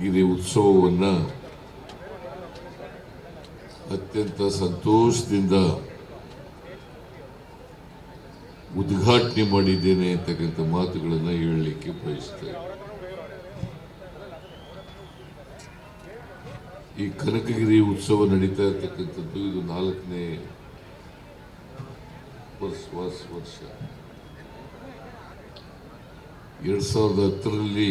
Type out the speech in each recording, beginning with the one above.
ಗಿರಿ ಉತ್ಸವವನ್ನು ಅತ್ಯಂತ ಸಂತೋಷದಿಂದ ಉದ್ಘಾಟನೆ ಮಾಡಿದ್ದೇನೆ ಅಂತಕ್ಕಂಥ ಮಾತುಗಳನ್ನು ಹೇಳಲಿಕ್ಕೆ ಬಯಸ್ತೇನೆ. ಈ ಕನಕಗಿರಿ ಉತ್ಸವ ನಡೀತಾ ಇರ್ತಕ್ಕಂಥದ್ದು ಇದು ನಾಲ್ಕನೇ ವರ್ಷ ವರ್ಷ. ಎರಡ್ ಸಾವಿರದ ಹತ್ತರಲ್ಲಿ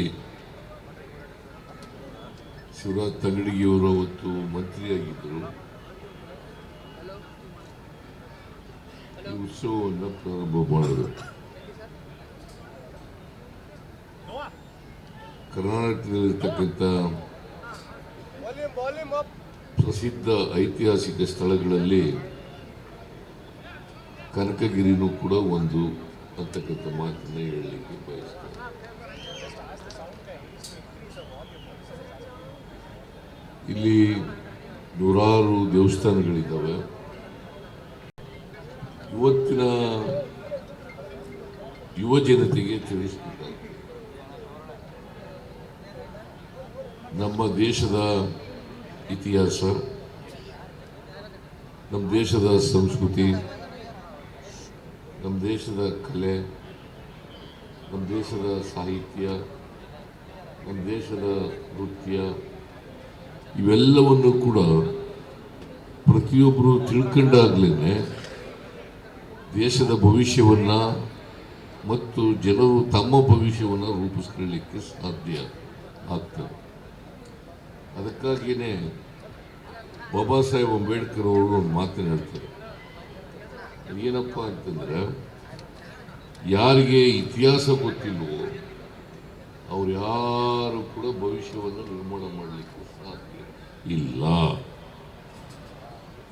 ಶಿವರಾಜ್ ತಂಗಡಿಗೆಯವರು ಅವತ್ತು ಮಂತ್ರಿಯಾಗಿದ್ದರು. ಈ ಉತ್ಸವವನ್ನು ಪ್ರಾರಂಭ ಮಾಡಿದರು. ಕರ್ನಾಟಕದಲ್ಲಿರ್ತಕ್ಕಂಥ ಪ್ರಸಿದ್ಧ ಐತಿಹಾಸಿಕ ಸ್ಥಳಗಳಲ್ಲಿ ಕನಕಗಿರಿನೂ ಕೂಡ ಒಂದು ಅಂತಕ್ಕಂಥ ಮಾತನ್ನ ಹೇಳಲಿಕ್ಕೆ ಬಯಸ್ತೇನೆ ಇಲ್ಲಿ ನೂರಾರು ದೇವಸ್ಥಾನಗಳಿದ್ದಾವೆ. ಇವತ್ತಿನ ಯುವ ಜನತೆಗೆ ತಿಳಿಸ್ಬೇಕಾಗ್ತದೆ ನಮ್ಮ ದೇಶದ ಇತಿಹಾಸ, ನಮ್ಮ ದೇಶದ ಸಂಸ್ಕೃತಿ, ನಮ್ಮ ದೇಶದ ಕಲೆ, ನಮ್ಮ ದೇಶದ ಸಾಹಿತ್ಯ, ನಮ್ಮ ದೇಶದ ನೃತ್ಯ ಇವೆಲ್ಲವನ್ನು ಕೂಡ ಪ್ರತಿಯೊಬ್ಬರು ತಿಳ್ಕೊಂಡಾಗ್ಲೇ ದೇಶದ ಭವಿಷ್ಯವನ್ನ ಮತ್ತು ಜನರು ತಮ್ಮ ಭವಿಷ್ಯವನ್ನು ರೂಪಿಸ್ಕೊಳ್ಳಿಕ್ಕೆ ಸಾಧ್ಯ ಆಗ್ತದೆ. ಅದಕ್ಕಾಗಿಯೇ ಬಾಬಾ ಸಾಹೇಬ್ ಅಂಬೇಡ್ಕರ್ ಅವರು ಒಂದು ಮಾತನ್ನು ಹೇಳ್ತಾರೆ. ಏನಪ್ಪ ಅಂತಂದರೆ, ಯಾರಿಗೆ ಇತಿಹಾಸ ಗೊತ್ತಿಲ್ವೋ, ಅವ್ರು ಯಾರು ಕೂಡ ಭವಿಷ್ಯವನ್ನು ನಿರ್ಮಾಣ ಮಾಡಲಿಕ್ಕೆ ಇಲ್ಲ.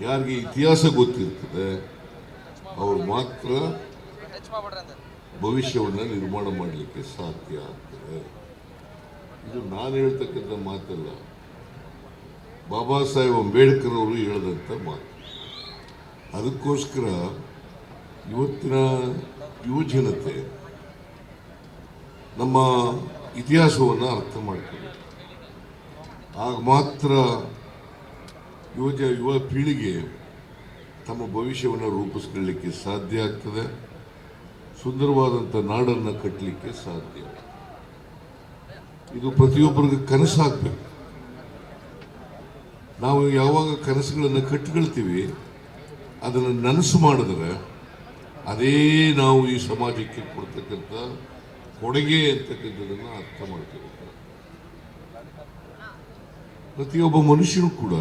ಯಾರಿಗೆ ಇತಿಹಾಸ ಗೊತ್ತಿರ್ತದೆ, ಅವರು ಮಾತ್ರ ಭವಿಷ್ಯವನ್ನು ನಿರ್ಮಾಣ ಮಾಡಲಿಕ್ಕೆ ಸಾಧ್ಯ ಆಗ್ತದೆ. ಇದು ನಾನು ಹೇಳ್ತಕ್ಕಂಥ ಮಾತಲ್ಲ. ಬಾಬಾ ಸಾಹೇಬ್ ಅಂಬೇಡ್ಕರ್ ಅವರು ಹೇಳಿದಂಥ ಮಾತು. ಅದಕ್ಕೋಸ್ಕರ ಇವತ್ತಿನ ಯುವಜನತೆ ನಮ್ಮ ಇತಿಹಾಸವನ್ನು ಅರ್ಥ ಮಾಡ್ಕೋಬೇಕು. ಆಗ ಮಾತ್ರ ಯುವ ಯುವ ಪೀಳಿಗೆ ತಮ್ಮ ಭವಿಷ್ಯವನ್ನು ರೂಪಿಸ್ಕೊಳ್ಳಿಕ್ಕೆ ಸಾಧ್ಯ ಆಗ್ತದೆ. ಸುಂದರವಾದಂಥ ನಾಡನ್ನು ಕಟ್ಟಲಿಕ್ಕೆ ಸಾಧ್ಯ. ಇದು ಪ್ರತಿಯೊಬ್ಬರಿಗೂ ಕನಸಾಗಬೇಕು. ನಾವು ಯಾವಾಗ ಕನಸುಗಳನ್ನು ಕಟ್ಟಿಕೊಳ್ತೀವಿ ಅದನ್ನು ನನಸು ಮಾಡಿದ್ರೆ ಅದೇ ನಾವು ಈ ಸಮಾಜಕ್ಕೆ ಕೊಡ್ತಕ್ಕಂಥ ಕೊಡುಗೆ ಅಂತಕ್ಕಂಥದ್ದನ್ನು ಅರ್ಥ ಮಾಡ್ಕೋಬೇಕು ಪ್ರತಿಯೊಬ್ಬ ಮನುಷ್ಯನು ಕೂಡ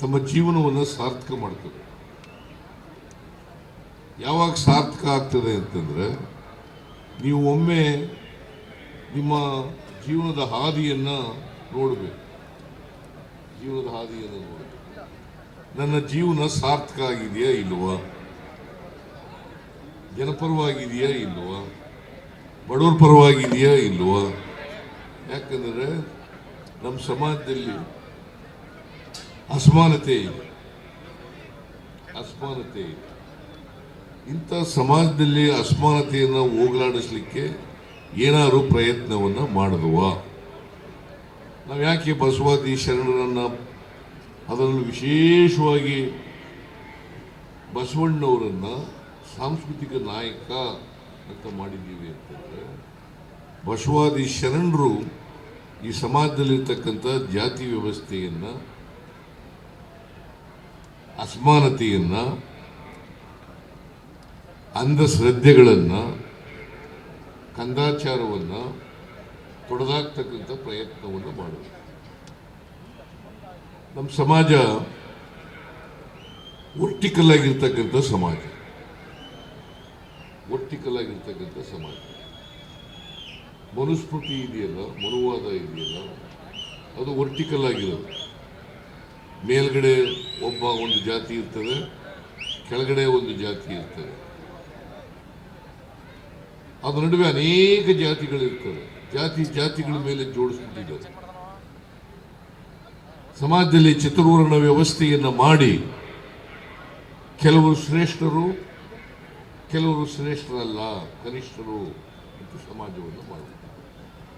ತಮ್ಮ ಜೀವನವನ್ನು ಸಾರ್ಥಕ ಮಾಡ್ತಾರೆ. ಯಾವಾಗ ಸಾರ್ಥಕ ಆಗ್ತದೆ ಅಂತಂದರೆ, ನೀವು ಒಮ್ಮೆ ನಿಮ್ಮ ಜೀವನದ ಹಾದಿಯನ್ನು ನೋಡಬೇಕು. ಜೀವನದ ಹಾದಿಯನ್ನು ನೋಡಬೇಕು. ನನ್ನ ಜೀವನ ಸಾರ್ಥಕ ಆಗಿದೆಯಾ ಇಲ್ವಾ? ಜನಪರವಾಗಿದೆಯಾ ಇಲ್ವಾ? ಬಡವ್ರ ಪರವಾಗಿದೆಯಾ ಇಲ್ವಾ? ಯಾಕಂದ್ರೆ ನಮ್ಮ ಸಮಾಜದಲ್ಲಿ ಅಸಮಾನತೆ ಇದೆ ಅಸಮಾನತೆ ಇದೆ ಇಂಥ ಸಮಾಜದಲ್ಲಿ ಅಸಮಾನತೆಯನ್ನು ಹೋಗಲಾಡಿಸ್ಲಿಕ್ಕೆ ಏನಾದ್ರು ಪ್ರಯತ್ನವನ್ನು ಮಾಡಿದ್ವ ನಾವು ಯಾಕೆ ಬಸವಾದಿ ಶರಣರನ್ನು ಅದರಲ್ಲೂ ವಿಶೇಷವಾಗಿ ಬಸವಣ್ಣವರನ್ನ ಸಾಂಸ್ಕೃತಿಕ ನಾಯಕ ಅಂತ ಮಾಡಿದ್ದೀವಿ ಅಂತಂದ್ರೆ ಬಸವಾದಿ ಶರಣರು ಈ ಸಮಾಜದಲ್ಲಿರ್ತಕ್ಕಂಥ ಜಾತಿ ವ್ಯವಸ್ಥೆಯನ್ನ, ಅಸಮಾನತೆಯನ್ನು, ಅಂಧಶ್ರದ್ಧೆಗಳನ್ನ, ಕಂದಾಚಾರವನ್ನು ತೊಡೆದಾಕ್ತಕ್ಕಂಥ ಪ್ರಯತ್ನವನ್ನು ಮಾಡೋದು ನಮ್ಮ ಸಮಾಜ ವರ್ಟಿಕಲ್ ಆಗಿರ್ತಕ್ಕಂಥ ಸಮಾಜ. ವರ್ಟಿಕಲ್ ಆಗಿರ್ತಕ್ಕಂಥ ಸಮಾಜ. ಮನುಸ್ಮೃತಿ ಇದೆಯಲ್ಲ, ಮನುವಾದ ಇದೆಯಲ್ಲ, ಅದು ವರ್ಟಿಕಲ್ ಆಗಿರೋದು. ಮೇಲ್ಗಡೆ ಒಬ್ಬ ಒಂದು ಜಾತಿ ಇರ್ತದೆ, ಕೆಳಗಡೆ ಒಂದು ಜಾತಿ ಇರ್ತದೆ. ಅದ್ರ ನಡುವೆ ಅನೇಕ ಜಾತಿಗಳಿರ್ತವೆ. ಜಾತಿ ಜಾತಿಗಳ ಮೇಲೆ ಜೋಡಿಸ್ಬಿಟ್ಟಿದ್ದಾರೆ. ಸಮಾಜದಲ್ಲಿ ಚತುರ್ವರ್ಣ ವ್ಯವಸ್ಥೆಯನ್ನು ಮಾಡಿ ಕೆಲವರು ಶ್ರೇಷ್ಠರು, ಕೆಲವರು ಶ್ರೇಷ್ಠರಲ್ಲ, ಕನಿಷ್ಠರು ಅಂತ ಸಮಾಜವನ್ನು ಮಾಡಿದ್ದಾರೆ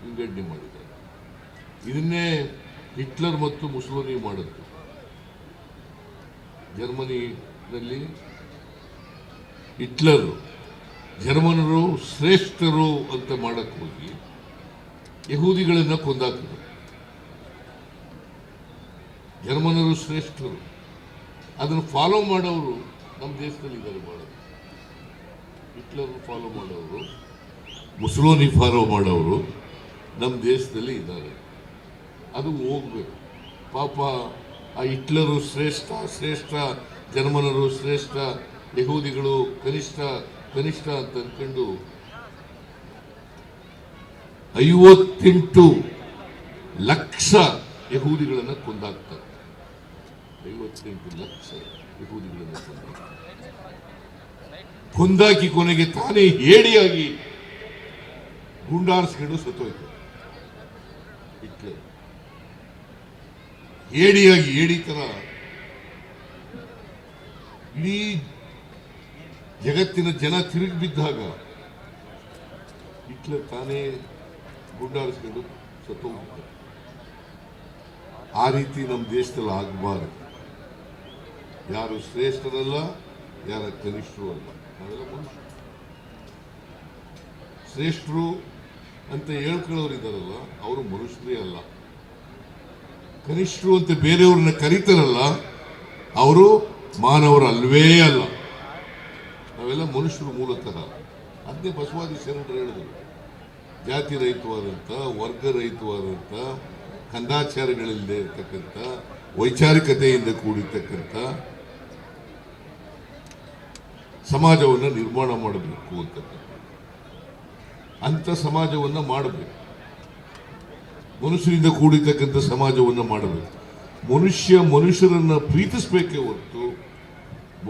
ವಿಂಗಡಣೆ ಮಾಡಿದ್ದಾರೆ ಇದನ್ನೇ ಹಿಟ್ಲರ್ ಮತ್ತು ಮುಸ್ಲೋನಿ ಮಾಡಿದ್ರು ಜರ್ಮನಿನಲ್ಲಿ ಹಿಟ್ಲರ್, ಜರ್ಮನರು ಶ್ರೇಷ್ಠರು ಅಂತ ಮಾಡಕ್ಕೆ ಹೋಗಿ ಯಹೂದಿಗಳನ್ನು ಕೊಂದಾಕಿದ್ರು. ಜರ್ಮನರು ಶ್ರೇಷ್ಠರು. ಅದನ್ನು ಫಾಲೋ ಮಾಡೋರು ನಮ್ಮ ದೇಶದಲ್ಲಿ ಇದ್ದಾರೆ ಮಾಡೋದು ಹಿಟ್ಲರ್ ಫಾಲೋ ಮಾಡೋರು ಮುಸ್ಲೋನಿ ಫಾಲೋ ಮಾಡೋರು. ನಮ್ಮ ದೇಶದಲ್ಲಿ ಇದ್ದಾರೆ. ಅದು ಹೋಗ್ಬೇಕು. ಪಾಪ ಆ ಹಿಟ್ಲರು ಶ್ರೇಷ್ಠ ಶ್ರೇಷ್ಠ, ಜರ್ಮನರು ಶ್ರೇಷ್ಠ, ಯಹೂದಿಗಳು ಕನಿಷ್ಠ ಕನಿಷ್ಠ ಅಂತ ಅಂದ್ಕೊಂಡು ಐವತ್ತೆಂಟು ಲಕ್ಷ ಯಹೂದಿಗಳನ್ನು ಕೊಂದಾಗ್ತಾರೆ ಐವತ್ತೆಂಟು ಲಕ್ಷ ಯಹೂದಿಗಳನ್ನು ಕೊಂದಾಕಿ ಕೊನೆಗೆ ತಾನೇ ಹೇಡಿಯಾಗಿ ಗುಂಡಾರಿಸ್ಕೊಂಡು ಸತ್ತೋಯ್ತು. ಹಿಟ್ಲರ್ ಏಡಿಯಾಗಿ ಏಡಿ ತರ ಇಡೀ ಜಗತ್ತಿನ ಜನ ತಿರುಗಿ ಬಿದ್ದಾಗ ಹಿಟ್ಲರ್ ತಾನೇ ಗುಂಡಾರಿಸ್ಕೊಂಡು ಹೋಗ್ತಾರೆ ಆ ರೀತಿ ನಮ್ಮ ದೇಶದಲ್ಲಿ ಆಗಬಾರದು. ಯಾರು ಶ್ರೇಷ್ಠರಲ್ಲ ಯಾರ ಕನಿಷ್ಠರು ಅಲ್ಲ. ಶ್ರೇಷ್ಠರು ಅಂತ ಹೇಳ್ಕೊಳ್ಳೋರು ಇದಾರಲ್ಲ ಅವರು ಮನುಷ್ಯರೇ ಅಲ್ಲ. ಕನಿಷ್ಠರು ಅಂತ ಬೇರೆಯವ್ರನ್ನ ಕರೀತಾರಲ್ಲ, ಅವರು ಮಾನವರು ಅಲ್ವೇ ಅಲ್ಲ. ನಾವೆಲ್ಲ ಮನುಷ್ಯರು ಮೂಲತಃ ಅದನ್ನೇ ಬಸವಾದಿ ಶರಣರು ಹೇಳಿದ್ರು. ಜಾತಿ ರಹಿತವಾದಂಥ, ವರ್ಗ ರಹಿತವಾದಂಥ, ಕಂದಾಚಾರಗಳಿಲ್ಲದೆ ಇರ್ತಕ್ಕಂಥ, ವೈಚಾರಿಕತೆಯಿಂದ ಕೂಡಿರ್ತಕ್ಕಂಥ ಸಮಾಜವನ್ನು ನಿರ್ಮಾಣ ಮಾಡಬೇಕು ಅಂತಕ್ಕಂಥ ಅಂಥ ಸಮಾಜವನ್ನು ಮಾಡಬೇಕು. ಮನುಷ್ಯರಿಂದ ಕೂಡಿರ್ತಕ್ಕಂಥ ಸಮಾಜವನ್ನು ಮಾಡಬೇಕು. ಮನುಷ್ಯ ಮನುಷ್ಯರನ್ನ ಪ್ರೀತಿಸಬೇಕೇ ಹೊರತು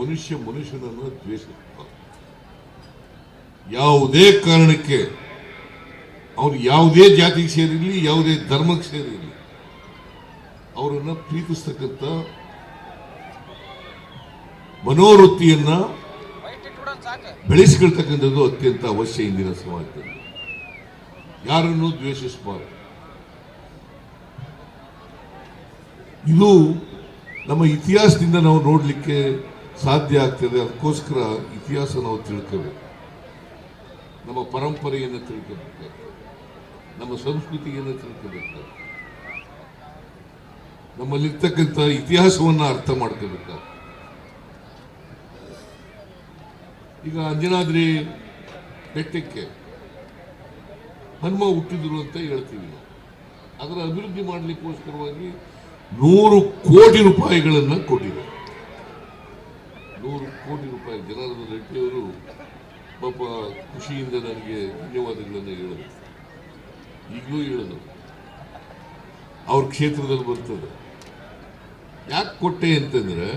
ಮನುಷ್ಯ ಮನುಷ್ಯನನ್ನು ದ್ವೇಷ ಯಾವುದೇ ಕಾರಣಕ್ಕೆ ಅವರು ಯಾವುದೇ ಜಾತಿಗೆ ಸೇರಿರಲಿ, ಯಾವುದೇ ಧರ್ಮಕ್ಕೆ ಸೇರಿರಲಿ, ಅವರನ್ನ ಪ್ರೀತಿಸ್ತಕ್ಕಂಥ ಮನೋವೃತ್ತಿಯನ್ನ ಬೆಳೆಸಿಕೊಳ್ತಕ್ಕಂಥದ್ದು ಅತ್ಯಂತ ಅವಶ್ಯ ಇಂದಿನ ಸಮಾಜದಲ್ಲಿ. ಯಾರನ್ನು ದ್ವೇಷಿಸಬಾರದು. ಇದು ನಮ್ಮ ಇತಿಹಾಸದಿಂದ ನಾವು ನೋಡಲಿಕ್ಕೆ ಸಾಧ್ಯ ಆಗ್ತದೆ, ಅದಕ್ಕೋಸ್ಕರ ಇತಿಹಾಸ ನಾವು ತಿಳ್ಕೋಬೇಕು. ನಮ್ಮ ಪರಂಪರೆಯನ್ನು ತಿಳ್ಕೋಬೇಕು ನಮ್ಮ ಸಂಸ್ಕೃತಿಯನ್ನು ತಿಳ್ಕೋಬೇಕು ನಮ್ಮಲ್ಲಿರ್ತಕ್ಕಂಥ ಇತಿಹಾಸವನ್ನು ಅರ್ಥ ಮಾಡ್ಕೋಬೇಕಾಗ್ತದೆ. ಈಗ ಅಂಜನಾದ್ರಿ ಬೆಟ್ಟಕ್ಕೆ ಹನುಮ ಹುಟ್ಟಿದ್ರು ಅಂತ ಹೇಳ್ತೀವಿ ಅದರ ಅಭಿವೃದ್ಧಿ ಮಾಡಲಿಕ್ಕೋಸ್ಕರವಾಗಿ ನೂರು ಕೋಟಿ ರೂಪಾಯಿಗಳನ್ನು ಕೊಟ್ಟಿದ್ದಾರೆ ನೂರು ಕೋಟಿ ರೂಪಾಯಿ. ಜನಾರ್ದನ್ ರೆಡ್ಡಿಯವರು ಪಾಪ ಖುಷಿಯಿಂದ ನನಗೆ ಧನ್ಯವಾದಗಳನ್ನು ಹೇಳಿದ್ರು. ಈಗಲೂ ಹೇಳಿದ್ರು. ಅವ್ರ ಕ್ಷೇತ್ರದಲ್ಲಿ ಬರ್ತದೆ. ಯಾಕೆ ಕೊಟ್ಟೆ ಅಂತಂದ್ರೆ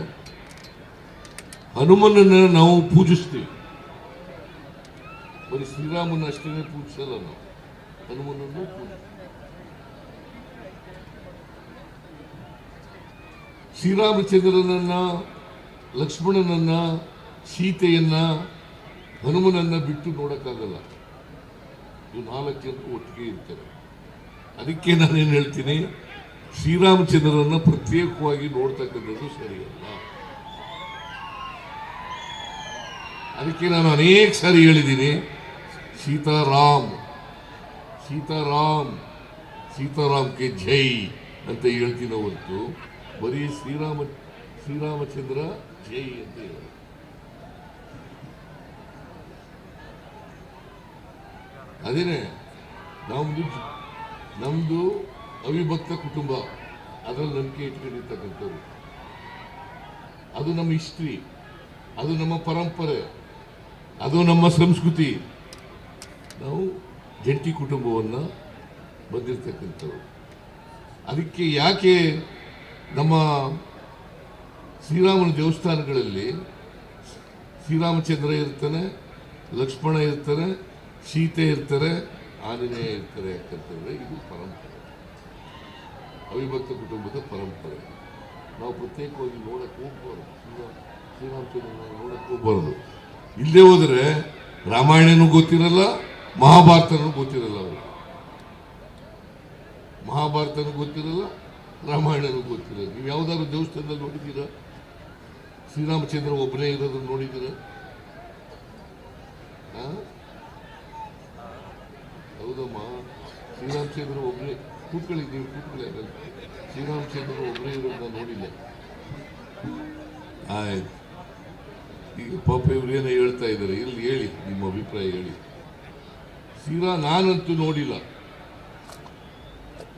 ಹನುಮನನ್ನ ನಾವು ಪೂಜಿಸ್ತೀವಿ. ಬರೀ ಶ್ರೀರಾಮನ ಅಷ್ಟೇ ಪೂಜಿಸಲ್ಲ ನಾವು ಹನುಮನನ್ನು ಪೂಜಿಸ್ತೀವಿ ಶ್ರೀರಾಮಚಂದ್ರನನ್ನ ಲಕ್ಷ್ಮಣನನ್ನ ಸೀತೆಯನ್ನ ಹನುಮನನ್ನ ಬಿಟ್ಟು ನೋಡಕ್ಕಾಗಲ್ಲ ಇವು ನಾಲ್ಕು ಜನರು ಒಟ್ಟಿಗೆ ಇರ್ತಾರೆ ಅದಕ್ಕೆ ನಾನೇನು ಹೇಳ್ತೀನಿ ಶ್ರೀರಾಮಚಂದ್ರನನ್ನ ಪ್ರತ್ಯೇಕವಾಗಿ ನೋಡ್ತಕ್ಕಂಥದ್ದು ಸರಿಯಲ್ಲ ಅದಕ್ಕೆ ನಾನು ಅನೇಕ ಸಾರಿ ಹೇಳಿದ್ದೀನಿ ಸೀತಾರಾಮ್ ಸೀತಾರಾಮ್, ಸೀತಾರಾಮ್ಗೆ ಜೈ ಅಂತ ಹೇಳ್ತೀನಿ ಹೊರತು ಬರೀ ಶ್ರೀರಾಮ, ಶ್ರೀರಾಮಚಂದ್ರ ಜೈ ಅಂತ ಹೇಳ ಅದೇನೆ, ನಮ್ದು ನಮ್ಮದು ಅವಿಭಕ್ತ ಕುಟುಂಬ, ಅದರಲ್ಲಿ ನಂಬಿಕೆ ಇಟ್ಕೊಂಡಿರ್ತಕ್ಕಂಥವ್ರು. ಅದು ನಮ್ಮ ಹಿಸ್ಟ್ರಿ, ಅದು ನಮ್ಮ ಪರಂಪರೆ, ಅದು ನಮ್ಮ ಸಂಸ್ಕೃತಿ. ನಾವು ಜಂಟಿ ಕುಟುಂಬವನ್ನು ಬಂದಿರತಕ್ಕಂಥವ್ರು. ಅದಕ್ಕೆ ಯಾಕೆ ನಮ್ಮ ಶ್ರೀರಾಮನ ದೇವಸ್ಥಾನಗಳಲ್ಲಿ ಶ್ರೀರಾಮಚಂದ್ರ ಇರ್ತಾನೆ, ಲಕ್ಷ್ಮಣ ಇರ್ತಾರೆ ಸೀತೆ ಇರ್ತಾರೆ, ಆಂಜನೇಯ ಇರ್ತಾರೆ ಯಾಕಂತಂದರೆ ಇದು ಪರಂಪರೆ. ಅವಿಭಕ್ತ ಕುಟುಂಬದ ಪರಂಪರೆ. ನಾವು ಪ್ರತ್ಯೇಕವಾಗಿ ನೋಡಕ್ಕೆ ಹೋಗ್ಬಾರ್ದು. ಶ್ರೀರಾಮ ಶ್ರೀರಾಮಚಂದ್ರ ನೋಡಕ್ಕೆ ಹೋಗ್ಬಾರ್ದು. ಇಲ್ಲೇ ಹೋದರೆ ರಾಮಾಯಣನೂ ಗೊತ್ತಿರಲ್ಲ ಮಹಾಭಾರತನೂ ಗೊತ್ತಿರಲ್ಲ ಅವರು. ಮಹಾಭಾರತನೂ ಗೊತ್ತಿರಲ್ಲ, ರಾಮಾಯಣನೂ ಗೊತ್ತಿರಲ್ಲ. ನೀವು ಯಾವ್ದಾದ್ರು ದೇವಸ್ಥಾನದಲ್ಲಿ ನೋಡಿದ್ದೀರಾ? ಶ್ರೀರಾಮಚಂದ್ರ ಒಬ್ಬನೇ ಇರೋದನ್ನು ನೋಡಿದ್ದೀರಾ? ಹೌದಮ್ಮ, ಶ್ರೀರಾಮಚಂದ್ರ ಒಬ್ಬನೇ ಕೂತ್ಕೊಳ್ಳಿದ್ದೀವಿ ಕೂತ್ಕೊಳ್ಳಿ ಶ್ರೀರಾಮಚಂದ್ರ ಒಬ್ಬನೇ ಇರೋದನ್ನ ನೋಡಿಲ್ಲ. ಆಯ್ತು. ಈಗ ಪಾಪ ಇವ್ರು ಏನೋ ಹೇಳ್ತಾ ಇದ್ದಾರೆ. ಇಲ್ಲಿ ಹೇಳಿ, ನಿಮ್ಮ ಅಭಿಪ್ರಾಯ ಹೇಳಿ. ಶ್ರೀರಾ ನಾನಂತೂ ನೋಡಿಲ್ಲ.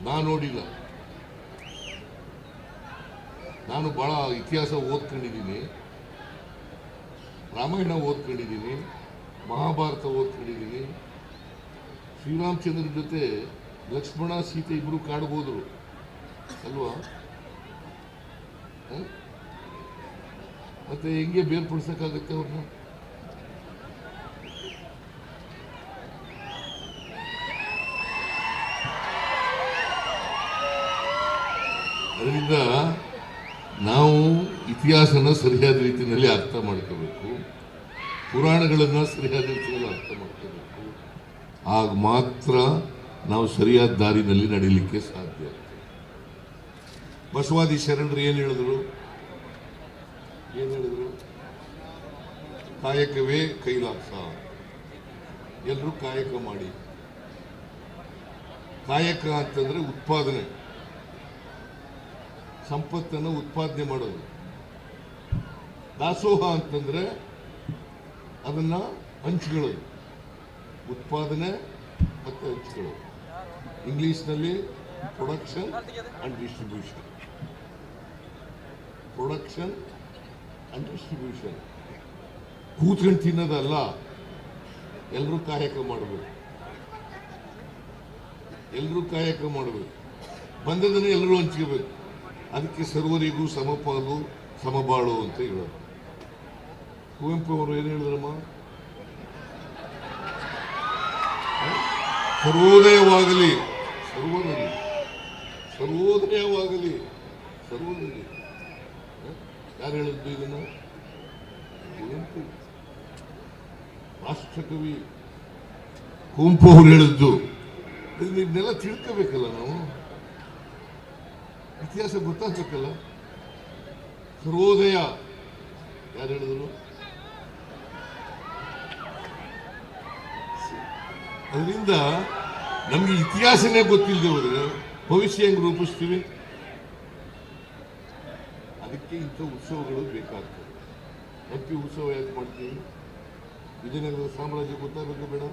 ನಾನು ನೋಡಿಲ್ಲ. ನಾನು ಬಹಳ ಇತಿಹಾಸ ಓದ್ಕೊಂಡಿದ್ದೀನಿ. ರಾಮಾಯಣ ಓದ್ಕೊಂಡಿದ್ದೀನಿ. ಮಹಾಭಾರತ ಓದ್ಕೊಂಡಿದ್ದೀನಿ. ಶ್ರೀರಾಮಚಂದ್ರ ಜೊತೆ ಲಕ್ಷ್ಮಣ, ಸೀತೆ ಇಬ್ಬರು ಕಾಡ್ಬೋದ್ರು ಅಲ್ವಾ? ಮತ್ತೆ ಹೆಂಗೆ ಬೇರ್ಪಡಿಸಕ್ಕಾಗತ್ತೆ ಅವ್ರನ್ನ? ಅದರಿಂದ ನಾವು ಇತಿಹಾಸನ ಸರಿಯಾದ ರೀತಿಯಲ್ಲಿ ಅರ್ಥ ಮಾಡ್ಕೋಬೇಕು. ಪುರಾಣಗಳನ್ನು ಸರಿಯಾದ ರೀತಿಯಲ್ಲಿ ಅರ್ಥ ಮಾಡ್ಕೋಬೇಕು. ಆಗ ಮಾತ್ರ ನಾವು ಸರಿಯಾದ ದಾರಿನಲ್ಲಿ ನಡೀಲಿಕ್ಕೆ ಸಾಧ್ಯ ಬಸವಾದಿ ಶರಣರು ಏನು ಹೇಳಿದ್ರು? ಏನು ಹೇಳಿದ್ರು? ಕಾಯಕವೇ ಕೈಲಾಸ. ಎಲ್ಲರೂ ಕಾಯಕ ಮಾಡಿ. ಕಾಯಕ ಅಂತಂದರೆ ಉತ್ಪಾದನೆ. ಸಂಪತ್ತನ್ನು ಉತ್ಪಾದನೆ ಮಾಡೋದು. ದಾಸೋಹ ಅಂತಂದ್ರೆ ಅದನ್ನ ಹಂಚ್ಕೊಳ್ಳೋದು. ಉತ್ಪಾದನೆ ಮತ್ತೆ ಹಂಚ್ಕೊಳ್ಳೋದು. ಇಂಗ್ಲಿಷ್ನಲ್ಲಿ production and distribution production and distribution ಕೂತ್ಕೊಂಡು ತಿನ್ನೋದಲ್ಲ ಎಲ್ಲರೂ ಕಾಯಕ ಮಾಡಬೇಕು. ಎಲ್ಲರೂ ಕಾಯಕ ಮಾಡಬೇಕು. ಬಂದದನ್ನು ಎಲ್ಲರೂ ಹಂಚ್ಕೋಬೇಕು. ಅದಕ್ಕೆ ಸರ್ವರಿಗೂ ಸಮಪಾಲು, ಸಮಬಾಳು ಅಂತ ಹೇಳೋದು. ಕುವೆಂಪು ಅವರು ಏನು ಹೇಳಿದ್ರಮ್ಮ? ಸರ್ವೋದಯವಾಗಲಿ ಸರ್ವದಲ್ಲಿ ಸರ್ವೋದಯವಾಗಲಿ ಸರ್ವದಲ್ಲಿ? ಯಾರು ಹೇಳಿದ್ದು ಇದನ್ನು? ಕುವೆಂಪು. ರಾಷ್ಟ್ರಕವಿ ಕುವೆಂಪು ಅವರು ಹೇಳಿದ್ದು. ಇದನ್ನೆಲ್ಲ ತಿಳ್ಕೋಬೇಕಲ್ಲ ನಾವು? ಇತಿಹಾಸ ಗೊತ್ತಾಗಬೇಕಲ್ಲ? ಸರ್ವೋದಯ ಯಾರು ಹೇಳಿದ್ರು? ಅದರಿಂದ ನಮಗೆ ಇತಿಹಾಸನೇ ಗೊತ್ತಿಲ್ಲದೆ ಹೋದ್ರೆ ಭವಿಷ್ಯ ಹೆಂಗ್ ರೂಪಿಸ್ತೀವಿ? ಅದಕ್ಕೆ ಇಂಥ ಉತ್ಸವಗಳು ಬೇಕಾಗ್ತದೆ ಹಂಪಿ ಉತ್ಸವ ಯಾಕೆ ಮಾಡ್ತೀವಿ? ವಿಜಯನಗರದ ಸಾಮ್ರಾಜ್ಯ ಗೊತ್ತಾಗಬೇಕು ಬೇಡ.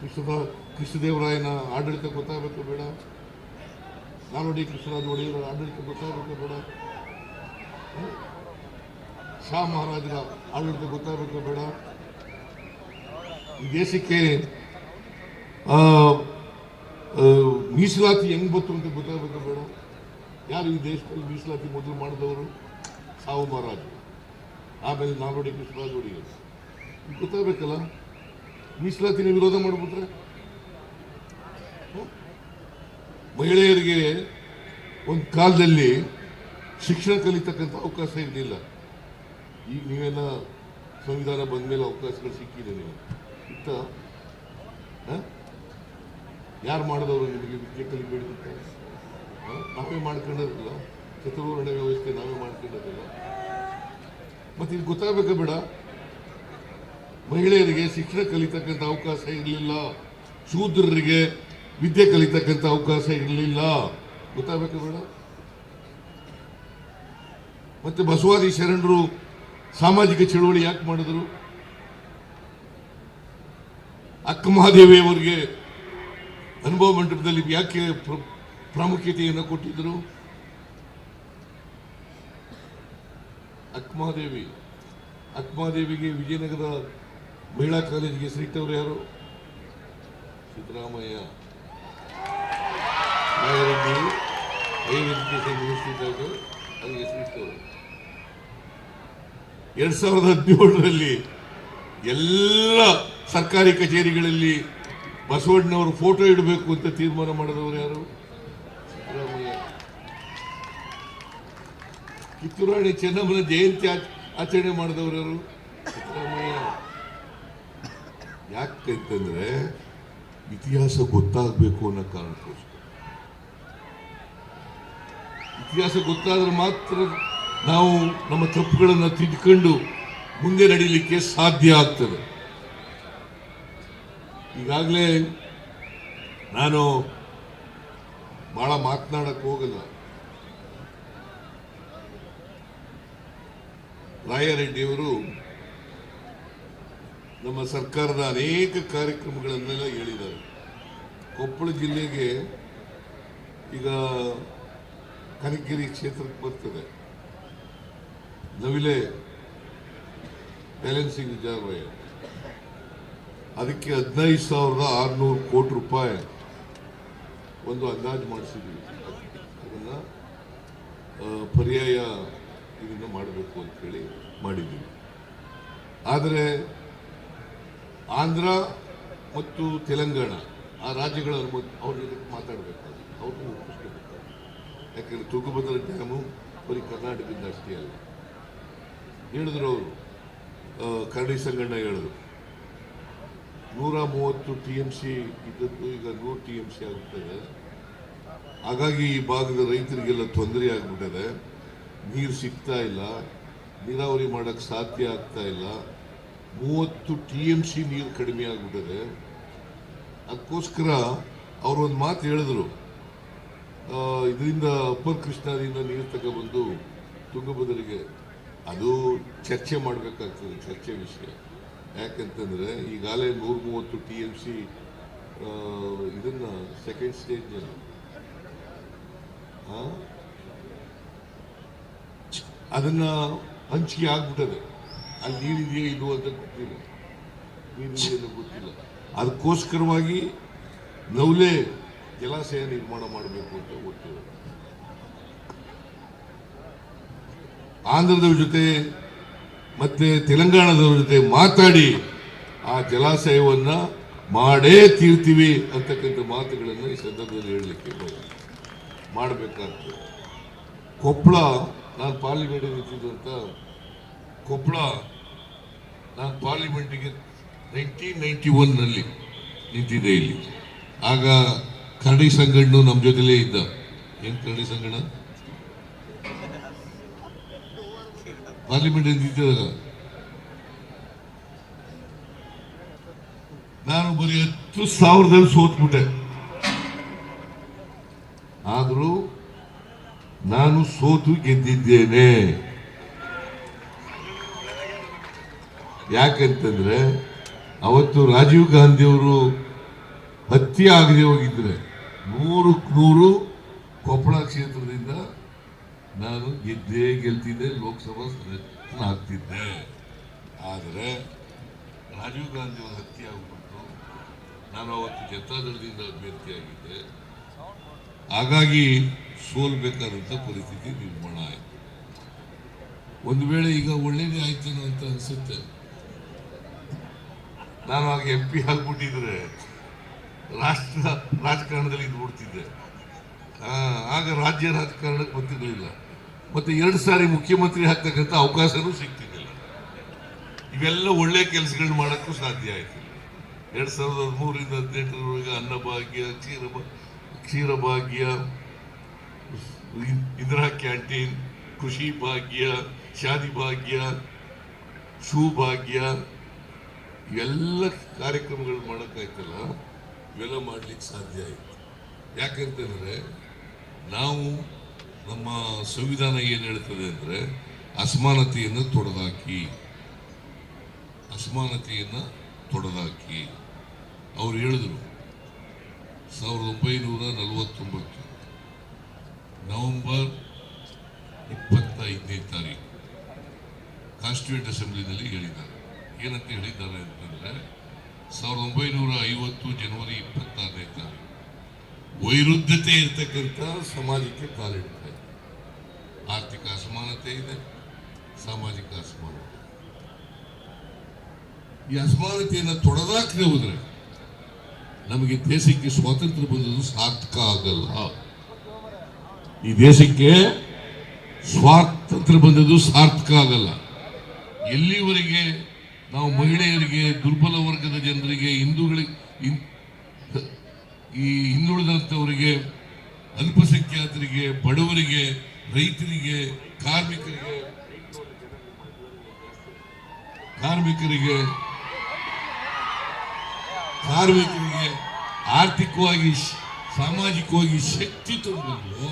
ಕೃಷ್ಣ ಕೃಷ್ಣದೇವರಾಯನ ಆಡಳಿತ ಗೊತ್ತಾಗಬೇಕು ಬೇಡ. ನಾಲ್ವಡಿ ಕೃಷ್ಣರಾಜ ಒಡೆಯರ, ಆಡಳಿತ ಗೊತ್ತಾಗಬೇಕು ಬೇಡ? ಶಾ ಮಹಾರಾಜರ ಆಡಳಿತ ಗೊತ್ತಾಗಬೇಕು ಬೇಡ. ಈ ದೇಶಕ್ಕೆ ಮೀಸಲಾತಿ ಹೆಂಗ್ ಬಂತು ಅಂತ ಗೊತ್ತಾಗಬೇಕು ಬೇಡ. ಯಾರು ಈ ದೇಶದಲ್ಲಿ ಮೀಸಲಾತಿ ಮೊದಲು ಮಾಡಿದವರು? ಸಾವು ಮಹಾರಾಜ. ಆಮೇಲೆ ನಾಲ್ವಡಿ ಕೃಷ್ಣರಾಜ ಒಡೆಯರು. ಗೊತ್ತಾಗಬೇಕಲ್ಲ? ಮೀಸಲಾತಿನ ವಿರೋಧ ಮಾಡಿಬಿಟ್ರೆ ಹ? ಮಹಿಳೆಯರಿಗೆ ಒಂದು ಕಾಲದಲ್ಲಿ ಶಿಕ್ಷಣ ಕಲಿತಕ್ಕಂಥ ಅವಕಾಶ ಇರಲಿಲ್ಲ. ಈಗ ನೀವೆಲ್ಲ ಸಂವಿಧಾನ ಬಂದ ಮೇಲೆ ಅವಕಾಶಗಳು ಸಿಕ್ಕಿದೆ ನೀವು ಇತ್ತ ಯಾರು ಮಾಡಿದವರು ನಿಮಗೆ ವಿದ್ಯೆ ಕಲಿಬೇಡಿ? ನಾವೇ ಮಾಡ್ಕೊಂಡಿರಲಿಲ್ಲ ಚತುರ್ವರ್ಣ ವ್ಯವಸ್ಥೆ ನಾವೇ ಮಾಡ್ಕೊಂಡಿರಲಿಲ್ಲ ಮತ್ತು ಇದು ಗೊತ್ತಾಗಬೇಕು ಬೇಡ. ಮಹಿಳೆಯರಿಗೆ ಶಿಕ್ಷಣ ಕಲಿತಕ್ಕಂಥ ಅವಕಾಶ ಇರಲಿಲ್ಲ. ಶೂದ್ರರಿಗೆ ವಿದ್ಯೆ ಕಲಿತಕ್ಕಂಥ ಅವಕಾಶ ಇರಲಿಲ್ಲ. ಗೊತ್ತಾಗಬೇಕು ಬೇಡ? ಮತ್ತೆ ಬಸವಾದಿ ಶರಣರು ಸಾಮಾಜಿಕ ಚಳುವಳಿ ಯಾಕೆ ಮಾಡಿದ್ರು? ಅಕ್ಕ ಮಹಾದೇವಿ ಅವರಿಗೆ ಅನುಭವ ಮಂಟಪದಲ್ಲಿ ಯಾಕೆ ಪ್ರ- ಪ್ರಾಮುಖ್ಯತೆಯನ್ನು ಕೊಟ್ಟಿದ್ರು? ಅಕ್ಮಾದೇವಿ ಅಕ್ಮಾದೇವಿಗೆ ವಿಜಯನಗರ ಮಹಿಳಾ ಕಾಲೇಜಿಗೆ ಹೆಸರಿಟ್ಟವರು ಯಾರು? ಸಿದ್ದರಾಮಯ್ಯ. ಇದ್ದಾಗ ಅಲ್ಲಿ ಸಾವಿರದ ಹದಿನೇಳರಲ್ಲಿ ಎಲ್ಲ ಸರ್ಕಾರಿ ಕಚೇರಿಗಳಲ್ಲಿ ಬಸವಣ್ಣನವರು ಫೋಟೋ ಇಡಬೇಕು ಅಂತ ತೀರ್ಮಾನ ಮಾಡಿದವರು ಯಾರು? ಸಿದ್ದರಾಮಯ್ಯ. ಕಿತ್ತೂರಾಣಿ ಚೆನ್ನಮ್ಮನ ಜಯಂತಿ ಆಚ- ಆಚರಣೆ ಮಾಡಿದವರು ಯಾರು? ಸಿದ್ದರಾಮಯ್ಯ. ಯಾಕಂತಂದ್ರೆ ಇತಿಹಾಸ ಗೊತ್ತಾಗಬೇಕು ಅನ್ನೋ ಕಾರಣಕ್ಕೋಸ್ಕರ. ಇತಿಹಾಸ ಗೊತ್ತಾದರೆ ಮಾತ್ರ ನಾವು ನಮ್ಮ ತಪ್ಪುಗಳನ್ನು ತಿದ್ದುಕೊಂಡು ಮುಂದೆ ನಡೀಲಿಕ್ಕೆ ಸಾಧ್ಯ ಆಗ್ತದೆ. ಈಗಾಗಲೇ ನಾನು ಬಹಳ ಮಾತನಾಡಕ್ಕೆ ಹೋಗಲ್ಲ. ರಾಯರೆಡ್ಡಿಯವರು ನಮ್ಮ ಸರ್ಕಾರದ ಅನೇಕ ಕಾರ್ಯಕ್ರಮಗಳನ್ನೆಲ್ಲ ಹೇಳಿದ್ದಾರೆ. ಕೊಪ್ಪಳ ಜಿಲ್ಲೆಗೆ ಈಗ ಕನಕಗಿರಿ ಕ್ಷೇತ್ರಕ್ಕೆ ಬರ್ತದೆ. ನವಿಲೆ ಬ್ಯಾಲೆನ್ಸಿಂಗ್ ರಿಸರ್ವಾಯ ಅದಕ್ಕೆ ಹದಿನೈದು ಸಾವಿರದ ಆರುನೂರು ಕೋಟಿ ರೂಪಾಯಿ ಒಂದು ಅಂದಾಜು ಮಾಡಿಸಿದ್ವಿ. ಅದನ್ನು ಪರ್ಯಾಯ ಇದನ್ನು ಮಾಡಬೇಕು ಅಂತೇಳಿ ಮಾಡಿದ್ವಿ. ಆದರೆ ಆಂಧ್ರ ಮತ್ತು ತೆಲಂಗಾಣ, ಆ ರಾಜ್ಯಗಳ ಅವ್ರ ಜೊತೆ ಮಾತಾಡಬೇಕು. ಅವ್ರನ್ನೂ ಒಪ್ಪಿಸ್ಕೋಬೇಕಾಗಿ ಯಾಕಂದ್ರೆ ತುಂಗಭದ್ರಾ ಡ್ಯಾಮು ಬರೀ ಕರ್ನಾಟಕದಿಂದ ಅಷ್ಟೇ ಅಲ್ಲ. ಹೇಳಿದ್ರು ಅವರು. ಕರಡಿ ಸಂಗಣ್ಣ ಹೇಳಿದ್ರು. ನೂರ ಮೂವತ್ತು ಟಿ ಎಂ ಸಿ ಇದ್ದದ್ದು ಈಗ ನೂರು ಟಿ ಎಂ ಸಿ ಆಗುತ್ತದೆ ಹಾಗಾಗಿ ಈ ಭಾಗದ ರೈತರಿಗೆಲ್ಲ ತೊಂದರೆ ಆಗ್ಬಿಟ್ಟಿದೆ. ನೀರು ಸಿಗ್ತಾ ಇಲ್ಲ. ನೀರಾವರಿ ಮಾಡಕ್ ಸಾಧ್ಯ ಆಗ್ತಾ ಇಲ್ಲ. ಮೂವತ್ತು ಟಿ ಎಂ ಸಿ ನೀರು ಕಡಿಮೆ ಆಗ್ಬಿಟ್ಟಿದೆ. ಅದಕ್ಕೋಸ್ಕರ ಅವರು ಒಂದು ಮಾತು ಹೇಳಿದ್ರು. ಇದರಿಂದ ಅಪ್ಪರ್ ಕೃಷ್ಣಾದಿಂದ ನೀರು ತಗೊಬಂದು ತುಂಗಭದ್ರಿಗೆ, ಅದು ಚರ್ಚೆ ಮಾಡಬೇಕಾಗ್ತದೆ, ಚರ್ಚೆ ವಿಷಯ. ಯಾಕಂತಂದರೆ, ಈಗಾಗಲೇ ನೂರ ಮೂವತ್ತು ಟಿ ಎಂ ಸಿ ಇದನ್ನು ಸೆಕೆಂಡ್ ಸ್ಟೇಜ್ ಅದನ್ನು ಹಂಚಿಕೆ ಆಗ್ಬಿಟ್ಟದೆ. ಅಲ್ಲಿ ನೀರಿದೆಯೇ ಇದು ಅಂತ ಗೊತ್ತಿಲ್ಲ. ನೀರಿದೆಯೋ ಅಂತ ಗೊತ್ತಿಲ್ಲ. ಅದಕ್ಕೋಸ್ಕರವಾಗಿ ನವಲೆ ಜಲಾಶಯ ನಿರ್ಮಾಣ ಮಾಡಬೇಕು ಅಂತ ಗೊತ್ತಿದೆ ಆಂಧ್ರದವ್ರ ಜೊತೆ ಮತ್ತೆ ತೆಲಂಗಾಣದವ್ರ ಜೊತೆ ಮಾತಾಡಿ ಆ ಜಲಾಶಯವನ್ನ ಮಾಡೇ ತೀರ್ತೀವಿ ಅಂತಕ್ಕಂಥ ಮಾತುಗಳನ್ನು ಈ ಸಂದರ್ಭದಲ್ಲಿ ಹೇಳಲಿಕ್ಕೆ ಮಾಡಬೇಕಾಗ್ತದೆ. ಕೊಪ್ಪಳ ನಾನು ಪಾರ್ಲಿಮೆಂಟ್ ನಿಂತಿದ್ದಂತ ಕೊಪ್ಪಳ ನಾನು ಪಾರ್ಲಿಮೆಂಟಿಗೆ ನೈನ್ಟೀನ್ ನೈಂಟಿ ಒನ್ನಲ್ಲಿ ನಿಂತಿದ್ದೆ ಇಲ್ಲಿ. ಆಗ ಕರಡಿ ಸಂಗಣ್ಣು ನಮ್ಮ ಜೊತೆಲೇ ಇದ್ದ. ಏನ್ ಕರಡಿ ಸಂಗಣ ಪಾರ್ಲಿಮೆಂಟ್ ನಿಂತಿದ್ದಾಗ ನಾನು ಬರೀ ಹತ್ತು ಸಾವಿರದಲ್ಲಿ ಸೋತ್ಬಿಟ್ಟೆ. ಆದರೂ ನಾನು ಸೋತು ಗೆದ್ದಿದ್ದೇನೆ. ಯಾಕಂತಂದ್ರೆ ಅವತ್ತು ರಾಜೀವ್ ಗಾಂಧಿಯವರು ಹತ್ಯೆ ಆಗದೆ ಹೋಗಿದ್ರೆ ನೂರಕ್ಕೆ ನೂರು ಕೊಪ್ಪಳ ಕ್ಷೇತ್ರದಿಂದ ನಾನು ಗೆದ್ದೇ ಗೆಲ್ತಿದ್ದೆ, ಲೋಕಸಭಾ ಸದಸ್ಯನ ಆಗ್ತಿದ್ದೆ. ಆದರೆ ರಾಜೀವ್ ಗಾಂಧಿ ಅವರು ಹತ್ಯೆ ಆಗ್ಬಿಟ್ಟು ನಾನು ಅವತ್ತು ಜನತಾದಳದಿಂದ ಅಭ್ಯರ್ಥಿಯಾಗಿದ್ದೆ. ಹಾಗಾಗಿ ಸೋಲ್ಬೇಕಾದಂಥ ಪರಿಸ್ಥಿತಿ ನಿರ್ಮಾಣ ಆಯಿತು. ಒಂದು ವೇಳೆ ಈಗ ಒಳ್ಳೇದೇ ಆಯ್ತೇನೋ ಅಂತ ಅನಿಸುತ್ತೆ. ನಾನು ಆಗ ಎಂ ಪಿ ಆಗ್ಬಿಟ್ಟಿದ್ರೆ ರಾಷ್ಟ್ರ ರಾಜಕಾರಣದಲ್ಲಿ ಇದು ಬಿಡ್ತಿದ್ದೆ ಆಗ ರಾಜ್ಯ ರಾಜಕಾರಣಕ್ಕೆ ಬರ್ತಿರ್ಲಿಲ್ಲ ಮತ್ತೆ ಎರಡು ಸಾರಿ ಮುಖ್ಯಮಂತ್ರಿ ಆಗ್ತಕ್ಕಂಥ ಅವಕಾಶವೂ ಸಿಗ್ತಿದ್ದಿಲ್ಲ ಇವೆಲ್ಲ ಒಳ್ಳೆ ಕೆಲಸಗಳನ್ನ ಮಾಡೋಕ್ಕೂ ಸಾಧ್ಯ ಆಯ್ತು. ಎರಡು ಸಾವಿರದ ಹದಿಮೂರಿಂದ ಹದಿನೆಂಟರವರೆಗೆ ಅನ್ನಭಾಗ್ಯ ಕ್ಷೀರ ಕ್ಷೀರಭಾಗ್ಯ, ಇಂದಿರಾ ಕ್ಯಾಂಟೀನ್, ಕೃಷಿ ಭಾಗ್ಯ, ಶಾದಿ ಭಾಗ್ಯ, ಶೂ ಭಾಗ್ಯ, ಇವೆಲ್ಲ ಕಾರ್ಯಕ್ರಮಗಳು ಮಾಡೋಕ್ಕಾಯ್ತಲ್ಲ? ಇವೆಲ್ಲ ಮಾಡ್ಲಿಕ್ಕೆ ಸಾಧ್ಯ ಆಯ್ತು ಯಾಕಂತಂದ್ರೆ ನಾವು ನಮ್ಮ ಸಂವಿಧಾನ ಏನು ಹೇಳ್ತದೆ ಅಂದರೆ ಅಸಮಾನತೆಯನ್ನು ತೊಡೆದಾಕಿ. ಅಸಮಾನತೆಯನ್ನು ತೊಡೆದಾಕಿ. ಅವ್ರು ಹೇಳಿದ್ರು ಸಾವಿರದ ಒಂಬೈನೂರ ನಲವತ್ತೊಂಬತ್ತು ನವೆಂಬರ್ ಇಪ್ಪತ್ತೈದನೇ ತಾರೀಕು ಕಾನ್ಸ್ಟಿಟ್ಯೂಂಟ್ ಅಸೆಂಬ್ಲಿನಲ್ಲಿ ಹೇಳಿದ್ದಾರೆ. ಏನಂತ ಹೇಳಿದ್ದಾರೆ ಅಂತಂದ್ರೆ ಸಾವಿರದ ಒಂಬೈನೂರ ಐವತ್ತು ಜನವರಿ ಇಪ್ಪತ್ತಾರನೇ ತಾರೀಕು. ವೈರುದ್ಧತೆ ಇರತಕ್ಕಂಥ ಸಮಾಜಕ್ಕೆ ಕಾಲಿಡ್ತಾ ಇದೆ. ಆರ್ಥಿಕ ಅಸಮಾನತೆ ಇದೆ, ಸಾಮಾಜಿಕ ಅಸಮಾನತೆ ಈ ಅಸಮಾನತೆಯನ್ನು ತೊಡೆದಾಕದೆ ಹೋದ್ರೆ ನಮಗೆ ದೇಶಕ್ಕೆ ಸ್ವಾತಂತ್ರ್ಯ ಬಂದದ್ದು ಸಾರ್ಥಕ ಆಗಲ್ಲ. ಈ ದೇಶಕ್ಕೆ ಸ್ವಾತಂತ್ರ್ಯ ಬಂದದ್ದು ಸಾರ್ಥಕ ಆಗಲ್ಲ. ಎಲ್ಲಿವರೆಗೆ ನಾವು ಮಹಿಳೆಯರಿಗೆ ದುರ್ಬಲ ವರ್ಗದ ಜನರಿಗೆ ಹಿಂದೂಗಳಿಗೆ ಈ ಹಿಂದುಳಿದಂಥವರಿಗೆ ಅಲ್ಪಸಂಖ್ಯಾತರಿಗೆ ಬಡವರಿಗೆ ರೈತರಿಗೆ ಕಾರ್ಮಿಕರಿಗೆ ಕಾರ್ಮಿಕರಿಗೆ ಕಾರ್ಮಿಕರಿಗೆ ಆರ್ಥಿಕವಾಗಿ ಸಾಮಾಜಿಕವಾಗಿ ಶಕ್ತಿ ತುಂಬಲು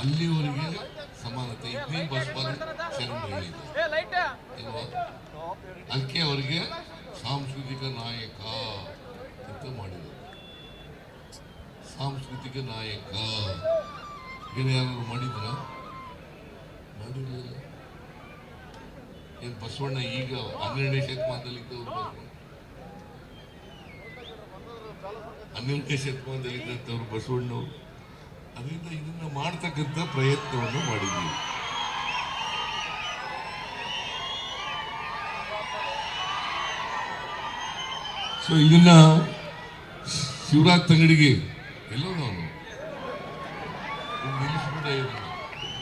ಅಲ್ಲಿವರೆಗೆ ಸಮಾನತೆ ಇದ್ದೇ ಬಸ್ ಅಲ್ವಾ? ಅದಕ್ಕೆ ಅವರಿಗೆ ಸಾಂಸ್ಕೃತಿಕ ನಾಯಕ ಅಂತ ಮಾಡಿದರು. ಸಾಂಸ್ಕೃತಿಕ ನಾಯಕ. ಬೇರೆ ಯಾರು ಮಾಡಿದ್ರ? ಏನ್ ಬಸವಣ್ಣ ಈಗ ಹನ್ನೆರಡನೇ ಶತಮಾನದಲ್ಲಿ ಇದ್ದವರು ಹನ್ನೆರಡನೇ ಶತಮಾನದಲ್ಲಿ ಇದ್ದಂಥವ್ರು ಬಸವಣ್ಣವರು. ಅದರಿಂದ ಇದನ್ನು ಮಾಡ್ತಕ್ಕಂಥ ಪ್ರಯತ್ನವನ್ನು ಮಾಡಿದ್ದೀವಿ. ಸೊ ಇದನ್ನ ಶಿವರಾಜ್ ತಂಗಡಿಗೆ ಎಲ್ಲರೂ ನಿಮ್ಮ ಇದನ್ನ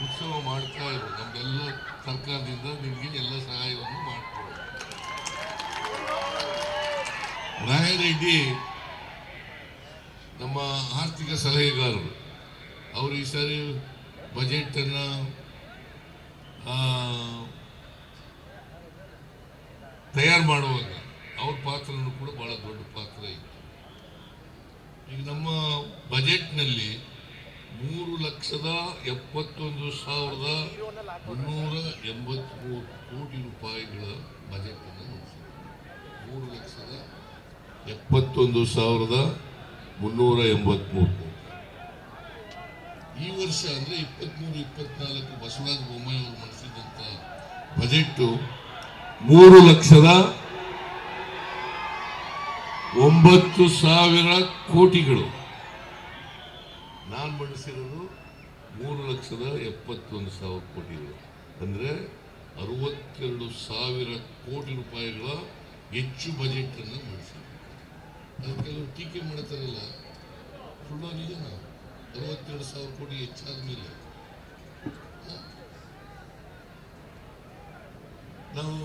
ಉತ್ಸವ ಮಾಡ್ತಾ ಇರು ನಮ್ದೆಲ್ಲ ಸರ್ಕಾರದಿಂದ ನಿಮಗೆ ಎಲ್ಲ ಸಹಾಯವನ್ನು ಮಾಡ್ತಾರೆ. ರಾಯರೆಡ್ಡಿ ನಮ್ಮ ಆರ್ಥಿಕ ಸಲಹೆಗಾರರು, ಅವರು ಈ ಸಾರಿ ಬಜೆಟ್ ಅನ್ನ ತಯಾರು ಮಾಡುವಾಗ ಅವ್ರ ಪಾತ್ರನೂ ಕೂಡ ಬಹಳ ದೊಡ್ಡ ಪಾತ್ರ ಇತ್ತು. ಈಗ ನಮ್ಮ ಬಜೆಟ್ನಲ್ಲಿ ಮೂರು ಲಕ್ಷದ ಎಪ್ಪತ್ತೊಂದು ಸಾವಿರದ ಮುನ್ನೂರ ಎಂಬತ್ಮೂರು ಕೋಟಿ ರೂಪಾಯಿಗಳ ಬಜೆಟ್ ಅನ್ನು ಮೂರು ಲಕ್ಷದ ಎಪ್ಪತ್ತೊಂದು ಸಾವಿರದ ಮುನ್ನೂರ ಎಂಬತ್ಮೂರು ಕೋಟಿ. ಈ ವರ್ಷ ಅಂದರೆ ಇಪ್ಪತ್ತ್ಮೂರು ಇಪ್ಪತ್ನಾಲ್ಕು ಬಸವರಾಜ ಬೊಮ್ಮಾಯಿ ಅವರು ಮಂಡಿಸಿದಂತ ಬಜೆಟ್ ಮೂರು ಲಕ್ಷದ ಒಂಬತ್ತು ಸಾವಿರ ಕೋಟಿಗಳು. ನಾನು ಮಂಡಿಸಿರೋದು ಮೂರು ಲಕ್ಷದ ಎಪ್ಪತ್ತೊಂದು ಸಾವಿರ ಕೋಟಿಗಳು. ಅಂದರೆ ಅರವತ್ತೆರಡು ಸಾವಿರ ಕೋಟಿ ರೂಪಾಯಿಗಳ ಹೆಚ್ಚು ಬಜೆಟ್ ಅನ್ನು ಮಂಡಿಸಿದೆ ಅದು ಕೆಲವರು ಟೀಕೆ ಮಾಡ್ತಾರಲ್ಲ, ಸುಳ್ಳೋ ನಿಜನ ಅರವತ್ತೆರಡು ಸಾವಿರ ಕೋಟಿ ಹೆಚ್ಚಾದ ಮೇಲೆ ನಾವು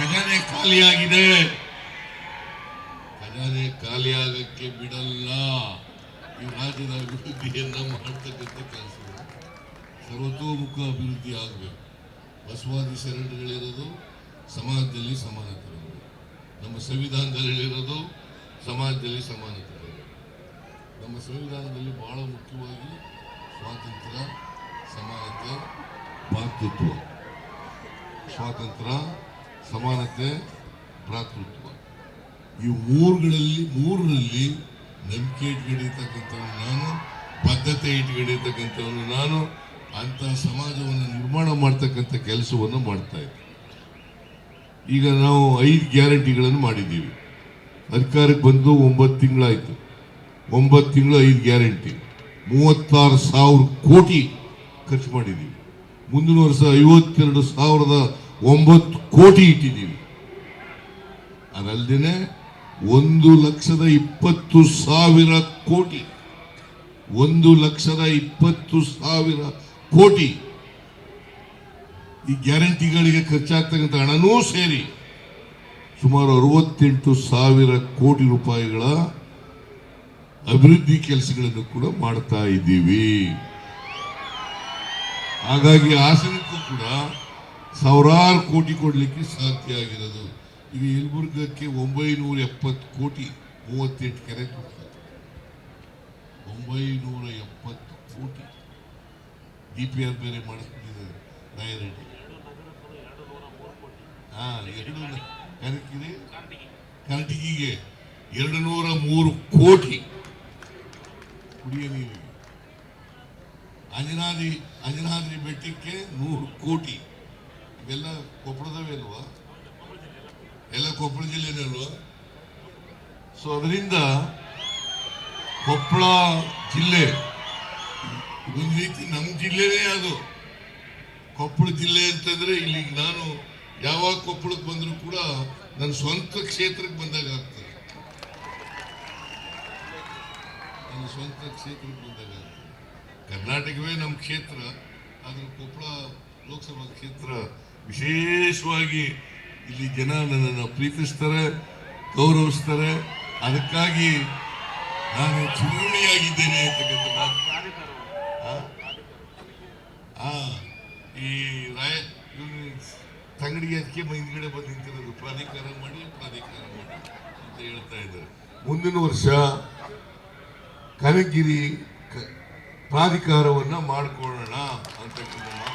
ಖಜಾನೆ ಖಾಲಿಯಾಗಿದೆ. ಖಜಾನೆ ಖಾಲಿಯಾಗಕ್ಕೆ ಬಿಡಲ್ಲ. ಈ ರಾಜ್ಯದ ಅಭಿವೃದ್ಧಿಯನ್ನ ಮಾಡ್ತಕ್ಕಂಥ ಕೆಲಸ ಸರ್ವತೋಮುಖ ಅಭಿವೃದ್ಧಿ ಆಗಬೇಕು. ಬಸವಾದಿ ಶರಣಗಳಿರೋದು ಸಮಾಜದಲ್ಲಿ ಸಮಾನತೆ. ನಮ್ಮ ಸಂವಿಧಾನದಲ್ಲಿ ಹೇಳಿರೋದು ಸಮಾಜದಲ್ಲಿ ಸಮಾನತೆ ನಮ್ಮ ಸಂವಿಧಾನದಲ್ಲಿ ಬಹಳ ಮುಖ್ಯವಾಗಿ ಸ್ವಾತಂತ್ರ್ಯ, ಸಮಾನತೆ, ಭಾತೃತ್ವ. ಸ್ವಾತಂತ್ರ್ಯ ಸಮಾನತೆ ಭ್ರಾತೃತ್ವ. ಈ ಮೂರುಗಳಲ್ಲಿ, ಮೂರರಲ್ಲಿ ನಂಬಿಕೆ ಇಟ್ಕೊಂಡಿರ್ತಕ್ಕಂಥವನು ನಾನು, ಬದ್ಧತೆ ಇಟ್ಕೊಂಡಿರ್ತಕ್ಕಂಥವನು ನಾನು, ಅಂತಹ ಸಮಾಜವನ್ನು ನಿರ್ಮಾಣ ಮಾಡ್ತಕ್ಕಂಥ ಕೆಲಸವನ್ನು ಮಾಡ್ತಾ ಇದ್ದೆ. ಈಗ ನಾವು ಐದು ಗ್ಯಾರಂಟಿಗಳನ್ನು ಮಾಡಿದ್ದೀವಿ. ಅಧಿಕಾರಕ್ಕೆ ಬಂದು ಒಂಬತ್ತು ತಿಂಗಳಾಯಿತು. ಒಂಬತ್ತು ತಿಂಗಳು ಐದು ಗ್ಯಾರಂಟಿ. ಮೂವತ್ತಾರು ಸಾವಿರ ಕೋಟಿ ಖರ್ಚು ಮಾಡಿದ್ದೀವಿ. ಮುಂದಿನ ವರ್ಷ ಐವತ್ತೆರಡು ಸಾವಿರದ ಒಂಬತ್ತು ಕೋಟಿ ಇಟ್ಟಿದ್ದೀವಿ. ಅದಲ್ಲದೆ ಒಂದು ಲಕ್ಷದ ಇಪ್ಪತ್ತು ಸಾವಿರ ಕೋಟಿ. ಒಂದು ಲಕ್ಷದ ಇಪ್ಪತ್ತು ಸಾವಿರ ಕೋಟಿ. ಈ ಗ್ಯಾರಂಟಿಗಳಿಗೆ ಖರ್ಚಾಗ್ತಕ್ಕಂಥ ಹಣನೂ ಸೇರಿ ಸುಮಾರು ಅರವತ್ತೆಂಟು ಸಾವಿರ ಕೋಟಿ ರೂಪಾಯಿಗಳ ಅಭಿವೃದ್ಧಿ ಕೆಲಸಗಳನ್ನು ಕೂಡ ಮಾಡ್ತಾ ಇದ್ದೀವಿ. ಹಾಗಾಗಿ ಹಾಸನಕ್ಕೂ ಕೂಡ ಸಾವಿರಾರು ಕೋಟಿ ಕೊಡಲಿಕ್ಕೆ ಸಾಧ್ಯ ಆಗಿರೋದು. ಇದು ಯಲಬುರ್ಗಕ್ಕೆ ಒಂಬೈನೂರ ಎಪ್ಪತ್ತು ಕೋಟಿ ಮೂವತ್ತೆಂಟು ಕೆರೆ ಕೊಡ್ತಾರೆ. ಒಂಬೈನೂರ ಎಪ್ಪತ್ತು ಕೋಟಿ. ಡಿ ಪಿ ಆರ್ ಬೇರೆ ಮಾಡಿಸ್ಬಿಟ್ಟಿದ್ದಾರೆ ರಾಯರೆಡ್ಡಿ. ಹಾಂ, ಎರಡು ಕರೆಕ್ಟಿದೆ ಕರ್ಟಿಗಿಗೆ ಎರಡು ನೂರ ಮೂರು ಕೋಟಿ. ಕುಡಿಯ ನೀರಿಗೆ. ಅಂಜನಾದ್ರಿ ಅಂಜನಾದ್ರಿ ಬೆಟ್ಟಕ್ಕೆ ನೂರು ಕೋಟಿ. ಇವೆಲ್ಲ ಕೊಪ್ಪಳದವೇ ಅಲ್ವಾ? ಎಲ್ಲ ಕೊಪ್ಪಳ ಜಿಲ್ಲೆನೇ ಅಲ್ವಾ? ಸೊ ಅದರಿಂದ ಕೊಪ್ಪಳ ಜಿಲ್ಲೆ, ಒಂದು ರೀತಿ ನಮ್ಮ ಜಿಲ್ಲೆನೇ ಅದು. ಕೊಪ್ಪಳ ಜಿಲ್ಲೆ ಅಂತಂದ್ರೆ ಇಲ್ಲಿ ನಾನು ಯಾವಾಗ ಕೊಪ್ಪಳಕ್ಕೆ ಬಂದರೂ ಕೂಡ ನನ್ನ ಸ್ವಂತ ಕ್ಷೇತ್ರಕ್ಕೆ ಬಂದಾಗ ಆಗ್ತದೆ. ನನ್ನ ಸ್ವಂತ ಕ್ಷೇತ್ರಕ್ಕೆ ಬಂದಾಗ ಕರ್ನಾಟಕವೇ ನಮ್ಮ ಕ್ಷೇತ್ರ, ಆದರೆ ಕೊಪ್ಪಳ ಲೋಕಸಭಾ ಕ್ಷೇತ್ರ ವಿಶೇಷವಾಗಿ ಇಲ್ಲಿ ಜನ ನನ್ನನ್ನು ಪ್ರೀತಿಸ್ತಾರೆ, ಗೌರವಿಸ್ತಾರೆ. ಅದಕ್ಕಾಗಿ ನಾನು ಚುನಾವಣೆಯಾಗಿದ್ದೇನೆ ಅಂತಕ್ಕಂಥ ಮಾತು. ಈ ರಾಯ ತಂಗಡಿಗೆ ಅದಕ್ಕೆ ಹಿಂದ್ಗಡೆ ಬಂದು ನಿಂತಿರೋದು. ಪ್ರಾಧಿಕಾರ ಮಾಡಿ ಪ್ರಾಧಿಕಾರ ಮಾಡಿ ಅಂತ ಹೇಳ್ತಾ ಇದ್ದಾರೆ. ಮುಂದಿನ ವರ್ಷ ಕನಗಿರಿ ಕ- ಮಾಡಿಕೊಳ್ಳೋಣ ಅಂತಕ್ಕಂಥ